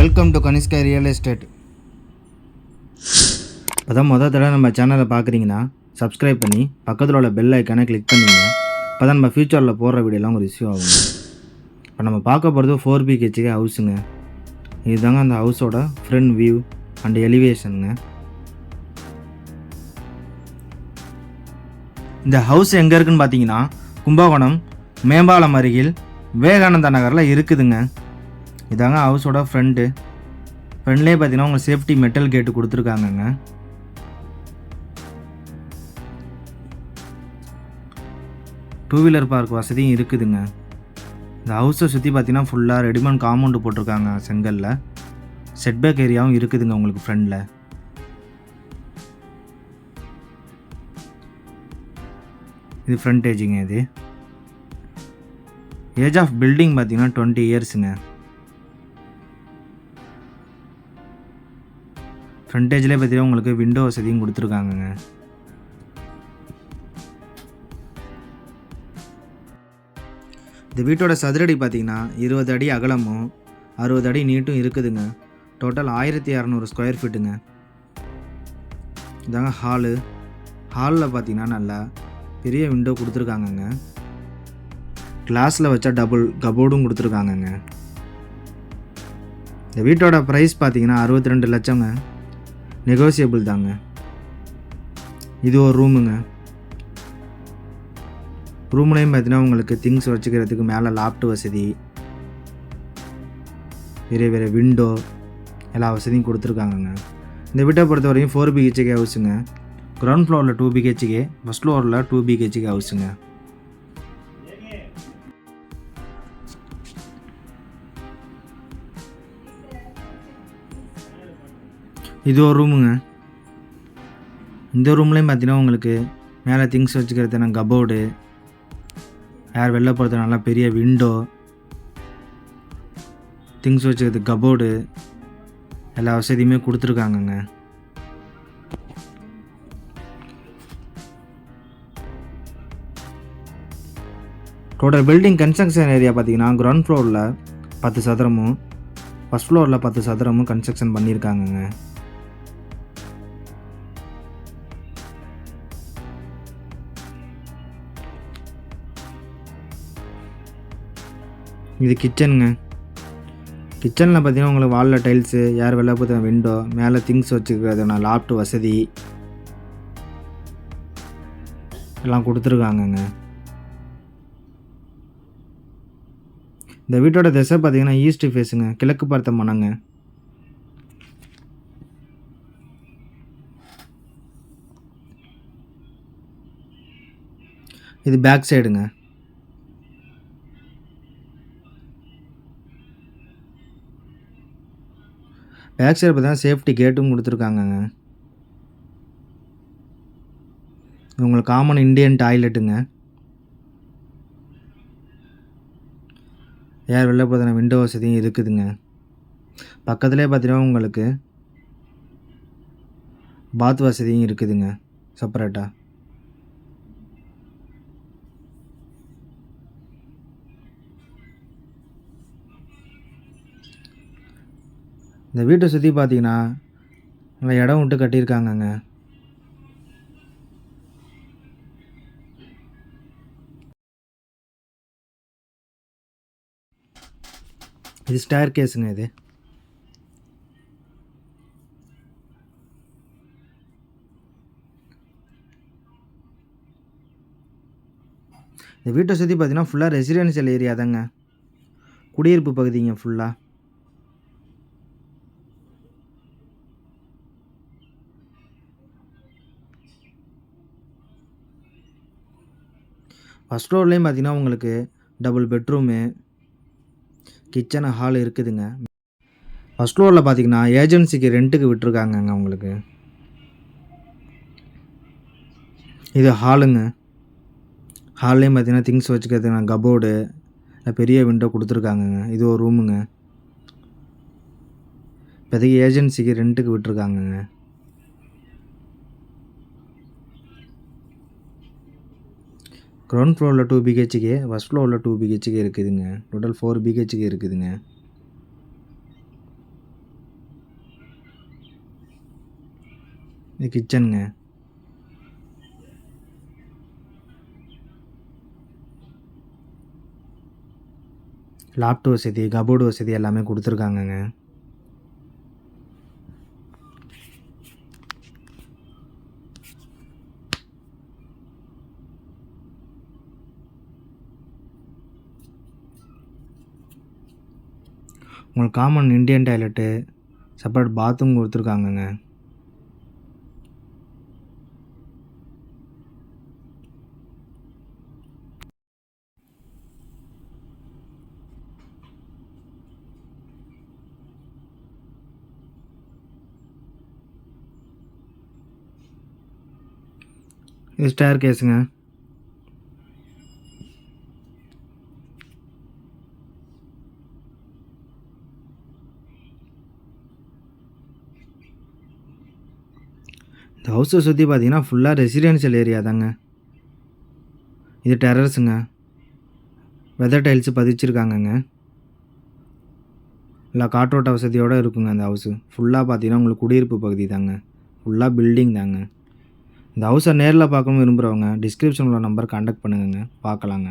Welcome to Kanishka real estate இப்போ தான் மொதல் தடவை நம்ம சேனலை பார்க்குறீங்கன்னா சப்ஸ்கிரைப் பண்ணி பக்கத்தில் உள்ள பெல் ஐக்கானை கிளிக் பண்ணிங்க இப்போ தான் நம்ம ஃப்யூச்சரில் போடுற வீடியோலாம் ஒரு ரிசீவ் ஆகும். இப்போ நம்ம பார்க்க போகிறது ஃபோர் பி ஹவுஸுங்க இதுதாங்க அந்த ஹவுஸோட ஃப்ரண்ட் வியூ அண்ட் எலிவேஷனுங்க இந்த ஹவுஸ் எங்கே இருக்குன்னு பார்த்தீங்கன்னா கும்பகோணம் மேம்பாலம் அருகில் விவேகானந்தா நகரில் இருக்குதுங்க. இதாங்க ஹவுஸோட ஃப்ரண்ட்டு ஃப்ரண்ட்லேயே பார்த்தீங்கன்னா உங்கள் சேஃப்டி மெட்டல் கேட்டு கொடுத்துருக்காங்கங்க. டூ வீலர் பார்க் வசதியும் இருக்குதுங்க. இந்த ஹவுஸை சுற்றி பார்த்தீங்கன்னா ஃபுல்லாக ரெடிமேட் காம்பவுண்டு போட்டிருக்காங்க செங்கலில். செட்பேக் ஏரியாவும் இருக்குதுங்க உங்களுக்கு ஃப்ரண்டில் இது ஃப்ரண்டேஜுங்க இது. ஏஜ் ஆஃப் பில்டிங் பார்த்தீங்கன்னா டுவெண்ட்டி இயர்ஸுங்க ஃப்ரண்டேஜ்லேயே பார்த்தீங்கன்னா உங்களுக்கு விண்டோ வசதியும் கொடுத்துருக்காங்கங்க. இந்த வீட்டோட சதுரடி பார்த்தீங்கன்னா இருபது அடி அகலமும் அறுபது அடி நீட்டும் இருக்குதுங்க. டோட்டல் ஆயிரத்தி இரநூறு ஸ்கொயர் ஃபீட்டுங்க இதாங்க ஹாலு ஹாலில் பார்த்தீங்கன்னா நல்லா பெரிய விண்டோ கொடுத்துருக்காங்கங்க. கிளாஸில் வச்சா டபுள் கபோர்டும் கொடுத்துருக்காங்கங்க. இந்த வீட்டோட ப்ரைஸ் பார்த்தீங்கன்னா அறுபத்தி ரெண்டு லட்சங்க. நெகோசியபிள் தாங்க. இது ஒரு ரூமுங்க. ரூம்லேயும் பார்த்தீங்கன்னா உங்களுக்கு திங்ஸ் வச்சுக்கிறதுக்கு மேலே லாப்ட் வசதி. வேறு வேறு விண்டோ எல்லா வசதியும் கொடுத்துருக்காங்கங்க. இந்த வீட்டை பொறுத்த வரையும் ஃபோர் பிஹெச்கே ஹவுஸுங்க கிரவுண்ட் ஃப்ளோரில் டூ பிஹெச்கே ஃபஸ்ட் ஃப்ளோரில் டூ பிஹெச்கே ஹவுஸுங்க இது ஒரு ரூமுங்க இந்த ரூம்லேயும் பார்த்தீங்கன்னா உங்களுக்கு மேலே திங்ஸ் வச்சுக்கிறதுனா கபோர்டு யார் வெளில போகிறது நல்லா பெரிய விண்டோ திங்ஸ் வச்சுக்கிறதுக்கு கபோர்டு எல்லா வசதியுமே கொடுத்துருக்காங்கங்க. டோட்டல் பில்டிங் கன்ஸ்ட்ரக்ஷன் ஏரியா பார்த்தீங்கன்னா கிரவுண்ட் ஃப்ளோரில் பத்து சதுரமும் ஃபஸ்ட் ஃப்ளோரில் பத்து சதுரமும் கன்ஸ்ட்ரக்ஷன் பண்ணியிருக்காங்கங்க இது கிச்சனுங்க கிச்சனில் பார்த்தீங்கன்னா உங்களுக்கு வாலில் டைல்ஸு யார் வெளில பார்த்தா விண்டோ மேலே திங்ஸ் வச்சுக்கிறதுனா லாப்ட் வசதி. எல்லாம் கொடுத்துருக்காங்கங்க. இந்த வீட்டோட திசை பார்த்தீங்கன்னா ஈஸ்ட் ஃபேஸுங்க கிழக்கு பார்த்த மனங்க இது பேக் சைடுங்க பேக் சைடு பார்த்தீங்கன்னா சேஃப்டி கேட்டும் கொடுத்துருக்காங்கங்க. இது உங்களுக்கு காமன் இண்டியன் டாய்லெட்டுங்க ஏர் வெளில பார்த்தீங்கன்னா விண்டோ வசதியும் இருக்குதுங்க. பக்கத்துலேயே பார்த்தீங்கன்னா உங்களுக்கு பாத் வசதியும் இருக்குதுங்க செப்பரேட்டாக இந்த வீட்டை சுற்றி பார்த்தீங்கன்னா நல்லா இடம் விட்டு கட்டியிருக்காங்கங்க. இது ஸ்டேர் கேஸுங்க இது. இந்த வீட்டை சுற்றி பார்த்தீங்கன்னா ஃபுல்லாக ரெசிடென்ஷியல் ஏரியா தாங்க. குடியிருப்பு பகுதிங்க ஃபுல்லாக ஃபஸ்ட் ஃப்ளோர்லேயும் பார்த்தீங்கன்னா உங்களுக்கு டபுள் பெட்ரூமு கிச்சனு ஹால் இருக்குதுங்க. ஃபஸ்ட் ஃப்ளோரில் பார்த்தீங்கன்னா ஏஜென்சிக்கு ரெண்ட்டுக்கு விட்டுருக்காங்கங்க உங்களுக்கு. இது ஹாலுங்க ஹால்லேயும் பார்த்தீங்கன்னா திங்ஸ் வச்சுக்கிறதுக்கு கபோர்டு பெரிய விண்டோ கொடுத்துருக்காங்கங்க. இது ஒரு ரூமுங்க இப்போதைக்கு ஏஜென்சிக்கு ரெண்ட்டுக்கு விட்டுருக்காங்கங்க. க்ரௌண்ட் ஃப்ளோரில் டூ பிஹெச்கே ஃபஸ்ட் ஃப்ளோரில் டூ பிஹெச்கே இருக்குதுங்க. டோட்டல் ஃபோர் பிஹெச்கே இருக்குதுங்க. இது கிச்சனுங்க லாப்டாப் வசதி கபோர்டு வசதி எல்லாமே கொடுத்துருக்காங்கங்க. உங்களுக்கு common Indian toilet separate bathroom கொடுத்துருக்காங்கங்க. இது ஸ்டேர் கேஸுங்க இந்த ஹவுஸை சுற்றி பார்த்தீங்கன்னா ஃபுல்லாக ரெசிடென்ஷியல் ஏரியா தாங்க. இது டெரர்ஸுங்க வெதர் டைல்ஸு பதிச்சிருக்காங்கங்க. இல்லை காற்றோட்ட வசதியோடு இருக்குங்க அந்த ஹவுஸு ஃபுல்லாக பார்த்தீங்கன்னா உங்களுக்கு குடியிருப்பு பகுதி தாங்க. ஃபுல்லாக பில்டிங் தாங்க. இந்த ஹவுஸை நேரில் பார்க்கணும் விரும்புகிறவங்க டிஸ்கிரிப்ஷனில் நம்பர் கான்டாக்ட் பண்ணுங்கங்க. பார்க்கலாங்க.